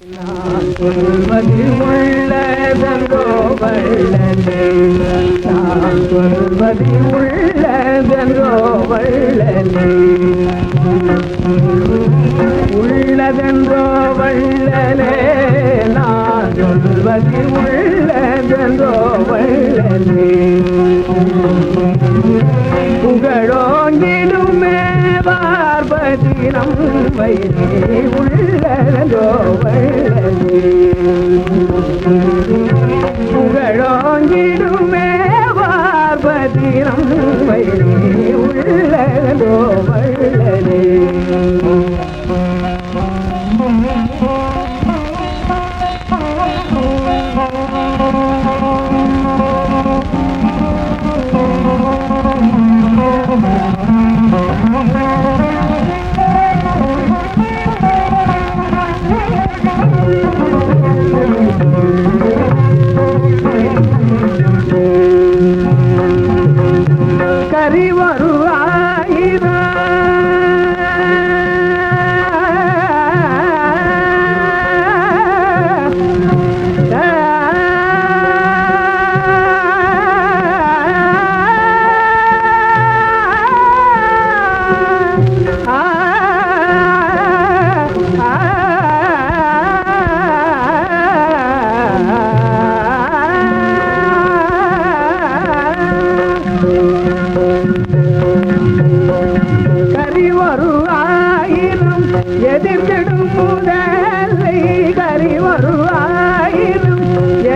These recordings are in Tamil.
சொல்வது உள்ளதென்றோ வள்ளலே. நான் சொல்வது உள்ளதென்றோ வள்ளலே உள்ளதென்றோ வள்ளலே. நான் சொல்வது உள்ளதென்றோ வள்ளலே புகழோங்கிடுமே தினம் வயிறே உள்ளதோ வள்ளலே புகழோங்கிடுமே பார்வதி நம்மை உள்ளதோ கரிவரு கரிவரு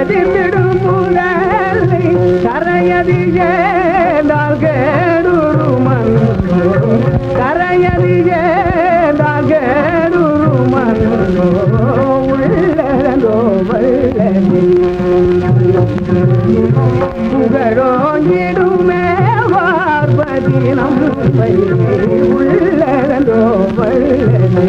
எதிர்த்திடும் முதலை கரையதி ஏந்தால் கேடுருமன் கரையதி ஏந்தால் கேடுருமன் உள்ளதோ வல்லனே புகழோங்கிடுமே பார்வதி நம்மை உள்ளதோ வல்லனே